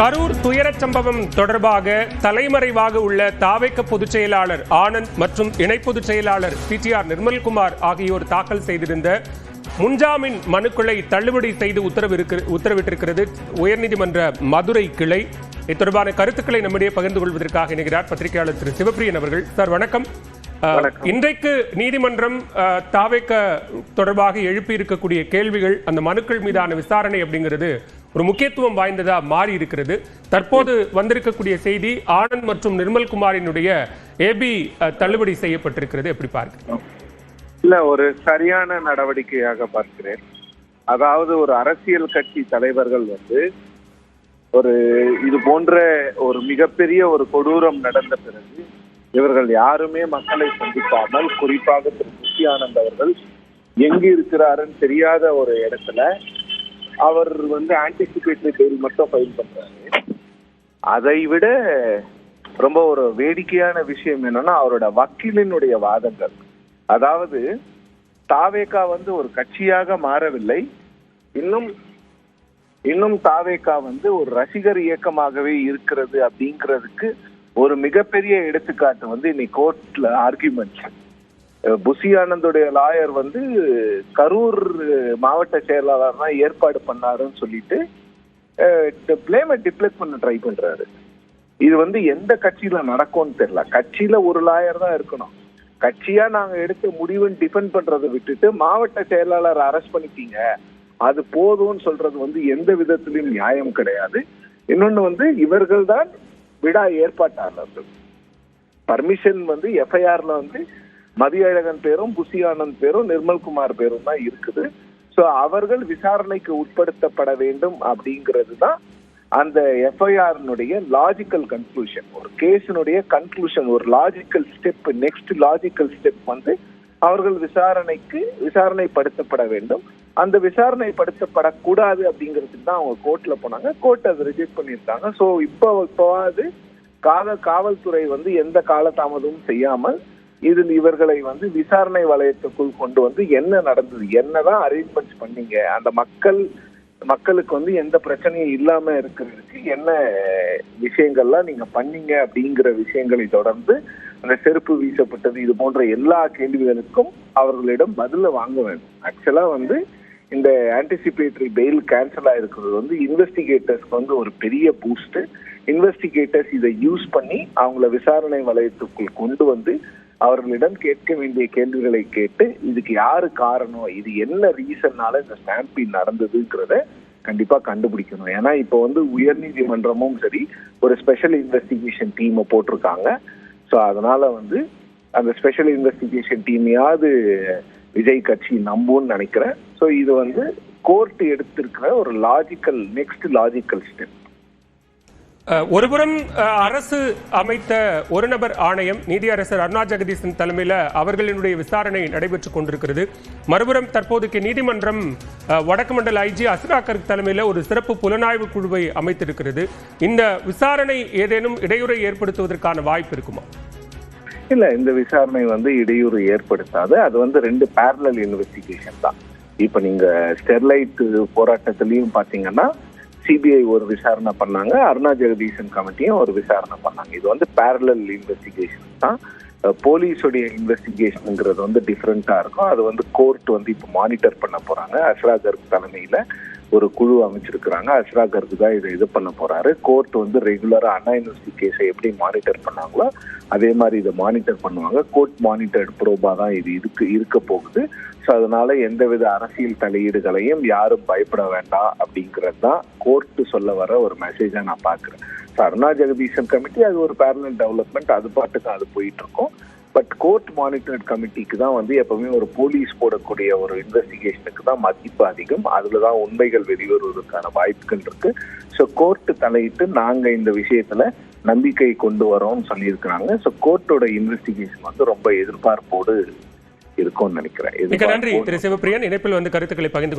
கரூர் துயரச் சம்பவம் தொடர்பாக தலைமறைவாக உள்ள தாவேக்க பொதுச் செயலாளர் ஆனந்த் மற்றும் இணை பொதுச் செயலாளர் பிடிஆர் நிர்மல்குமார் ஆகியோர் தாக்கல் செய்திருந்த முன்ஜாமீன் மனுக்களை தள்ளுபடி செய்து உத்தரவிட்டிருக்கிறது உயர்நீதிமன்ற மதுரை கிளை. இது தொடர்பான கருத்துக்களை நம்மிடையே பகிர்ந்து கொள்வதற்காக இணைகிறார் பத்திரிகையாளர் திரு சிவப்பிரியன் அவர்கள். சார் வணக்கம். இன்றைக்கு நீதிமன்றம் தாவேக்க தொடர்பாக எழுப்பி இருக்கக்கூடிய கேள்விகள் அந்த மனுக்கள் மீதான விசாரணை அப்படிங்கிறது ஒரு முக்கியத்துவம் வாய்ந்ததா மாறி இருக்கிறது. தற்போது வந்திருக்கக்கூடிய செய்தி ஆனந்த் மற்றும் நிர்மல் குமாரினுடைய ஏபி தள்ளுபடி செய்யப்பட்டிருக்கிறது. எப்படி பார்க்க இல்ல ஒரு சரியான நடவடிக்கையாக பார்க்கிறேன். அதாவது ஒரு அரசியல் கட்சி தலைவர்கள் வந்து ஒரு இது போன்ற ஒரு மிகப்பெரிய ஒரு கொடூரம் நடந்த பிறகு இவர்கள் யாருமே மக்களை சந்திக்காமல் குறிப்பாக திரு. குஷி ஆனந்த் அவர்கள் எங்கு இருக்கிறாருன்னு தெரியாத ஒரு இடத்துல அவர் வந்து ஆன்டிசிபேட்டரி பெயில் மட்டும் ஃபைல் பண்றாரு. அதை விட ரொம்ப ஒரு வேடிக்கையான விஷயம் என்னன்னா அவரோட வக்கீலினுடைய வாதங்கள். அதாவது தாவேகா வந்து ஒரு கட்சியாக மாறவில்லை. இன்னும் இன்னும் தாவேகா வந்து ஒரு ரசிகர் இயக்கமாகவே இருக்கிறது அப்படிங்கிறதுக்கு ஒரு மிகப்பெரிய எடுத்துக்காட்டு வந்து இன்னைக்கு கோர்ட்ல ஆர்குமெண்ட் புசி ஆனந்துடைய லாயர் வந்து கரூர் மாவட்ட செயலாளர் தான் ஏற்பாடு பண்ணாருன்னு சொல்லிட்டு பிளேமை டிப்ளெக்ட் பண்ண ட்ரை பண்றாரு. இது வந்து எந்த கட்சியில நடக்கும்னு தெரியல. கட்சியில ஒரு லாயர் தான் இருக்கணும். கட்சியா நாங்க எடுத்த முடிவுன்னு டிஃபெண்ட் பண்றதை விட்டுட்டு மாவட்ட செயலாளர் அரெஸ்ட் பண்ணிட்டீங்க. அது போதும்னு சொல்றது வந்து எந்த விதத்திலும் நியாயம் கிடையாது. இன்னொன்னு வந்து இவர்கள் தான் விடா ஏற்பாட்டாளர்கள். பர்மிஷன் வந்து எஃப்ஐஆர்ல வந்து மதியழகன் பேரும் புசி ஆனந்த் பேரும் நிர்மல்குமார் பேரும் தான் இருக்குது. ஸோ அவர்கள் விசாரணைக்கு உட்படுத்தப்பட வேண்டும் அப்படிங்கிறது தான் அந்த எஃப்ஐஆர்னுடைய லாஜிக்கல் கன்க்ளூஷன் ஒரு கேஸினுடைய கன்க்ளூஷன் ஒரு logical step next logical step வந்து அவர்கள் விசாரணைக்கு விசாரணைப்படுத்தப்பட வேண்டும். அந்த விசாரணைப்படுத்தப்படக்கூடாது அப்படிங்கிறதுக்கு தான் அவங்க கோர்ட்ல போனாங்க. கோர்ட் அதை ரிஜெக்ட் பண்ணியிருக்காங்க ஸோ இப்போ இப்போவாது கால காவல்துறை வந்து எந்த காலதாமதமும் செய்யாமல் இதில் இவர்களை வந்து விசாரணை வளையத்துக்குள் கொண்டு வந்து என்ன நடந்தது என்னதான் அரேஞ்ச்மெண்ட்ஸ் பண்ணீங்க அந்த மக்கள் மக்களுக்கு வந்து எந்த பிரச்சனையும் இல்லாம இருக்கிறதுக்கு என்ன விஷயங்கள்லாம் நீங்க பண்ணீங்க அப்படிங்கிற விஷயங்களை தொடர்ந்து அந்த செருப்பு வீசப்பட்டது இது போன்ற எல்லா கேள்விகளுக்கும் அவர்களிடம் பதில வாங்க வேண்டும். ஆக்சுவலா வந்து இந்த ஆன்டிசிபேட்டரி பெயில் கேன்சல் ஆயிருக்கிறது வந்து இன்வெஸ்டிகேட்டர்ஸ்க்கு வந்து ஒரு பெரிய பூஸ்ட் இன்வெஸ்டிகேட்டர்ஸ் இதை யூஸ் பண்ணி அவங்கள விசாரணை வலயத்துக்குள் கொண்டு வந்து அவர்களிடம் கேட்க வேண்டிய கேள்விகளை கேட்டு இதுக்கு யாரு காரணம் இது என்ன ரீசன்னால இந்த ஸ்டாம்பிங் நடந்ததுங்கிறத கண்டிப்பா கண்டுபிடிக்கணும். ஏன்னா இப்போ வந்து உயர்நீதிமன்றமும் சரி ஒரு ஸ்பெஷல் இன்வெஸ்டிகேஷன் டீமை போட்டிருக்காங்க. ஸோ அதனால வந்து அந்த ஸ்பெஷல் இன்வெஸ்டிகேஷன் டீமையாவது விஜய் கட்சி நம்பும்னு நினைக்கிறேன். ஸோ இது வந்து கோர்ட் எடுத்திருக்கிற ஒரு லாஜிக்கல் நெக்ஸ்ட் லாஜிக்கல் ஸ்டெப் ஒருபுறம் அரசு அமைத்த ஒரு நபர் ஆணையம் நீதியரசர் அருணா ஜெகதீசன் தலைமையில் அவர்களினுடைய விசாரணை நடைபெற்றுக் கொண்டிருக்கிறது. மறுபுறம் தற்போதைக்கு நீதிமன்றம் வடக்கு மண்டல ஐஜி அஸ்ராக்கர் தலைமையில் ஒரு சிறப்பு புலனாய்வு குழுவை அமைத்திருக்கிறது. இந்த விசாரணை ஏதேனும் இடையூறை ஏற்படுத்துவதற்கான வாய்ப்பு இருக்குமா? இல்ல இந்த விசாரணை வந்து இடையூறு ஏற்படுத்தாது. அது வந்து ரெண்டு பேரலல் இன்வெஸ்டிகேஷன் தான். இப்ப நீங்க ஸ்டெர்லைட் போராட்டத்திலையும் பாத்தீங்கன்னா சிபிஐ ஒரு விசாரணை பண்ணாங்க. அருணா ஜெகதீசன் கமிட்டியும் ஒரு விசாரணை பண்ணாங்க. இது வந்து பேரலல் இன்வெஸ்டிகேஷன் தான். போலீஸோடைய போலீஸுடைய இன்வெஸ்டிகேஷனுங்கிறது வந்து டிஃப்ரெண்ட்டாக இருக்கும். அது வந்து கோர்ட் வந்து இப்போ மானிட்டர் பண்ண போகிறாங்க அஸ்ராகர் தலைமையில் ஒரு குழு அமைச்சிருக்கிறாங்க. அஸ்ராகருக்கு தான் இதை இது பண்ண போறாரு. கோர்ட் வந்து ரெகுலரா அண்ணா யூனிவர்சிட்டி கேஸை எப்படி மானிட்டர் பண்ணாங்களோ அதே மாதிரி இதை மானிட்டர் பண்ணுவாங்க. கோர்ட் மானிட்டர் ப்ரோபா தான் இது இருக்கு இருக்க போகுது. ஸோ அதனால எந்தவித அரசியல் தலையீடுகளையும் யாரும் பயப்பட வேண்டாம் அப்படிங்கிறது தான் கோர்ட்டு சொல்ல வர ஒரு மெசேஜா நான் பாக்குறேன் ஸோ அருணா ஜெகதீசன் கமிட்டி அது ஒரு பேரலன் டெவலப்மெண்ட் அது பாட்டுக்கு அது போயிட்டு இருக்கும். பட் கோர்ட் மானிட்டர்ட் கமிட்டிக்கு தான் வந்து எப்பவுமே ஒரு போலீஸ் போடக்கூடிய ஒரு இன்வெஸ்டிகேஷனுக்கு தான் மதிப்பு அதிகம். அதுல தான் உண்மைகள் வெளிவருவதற்கான வாய்ப்புகள் இருக்கு. ஸோ கோர்ட் தலையிட்டு நாங்க இந்த விஷயத்துல நம்பிக்கை கொண்டு வரோம்னு சொல்லியிருக்கிறாங்க. ஸோ கோர்ட்டோட இன்வெஸ்டிகேஷன் வந்து ரொம்ப எதிர்பார்ப்போடு இருக்கும்னு நினைக்கிறேன். நன்றி. திரு சிவப்பிரியன் இணைப்பில் வந்து கருத்துக்களை பகிர்ந்து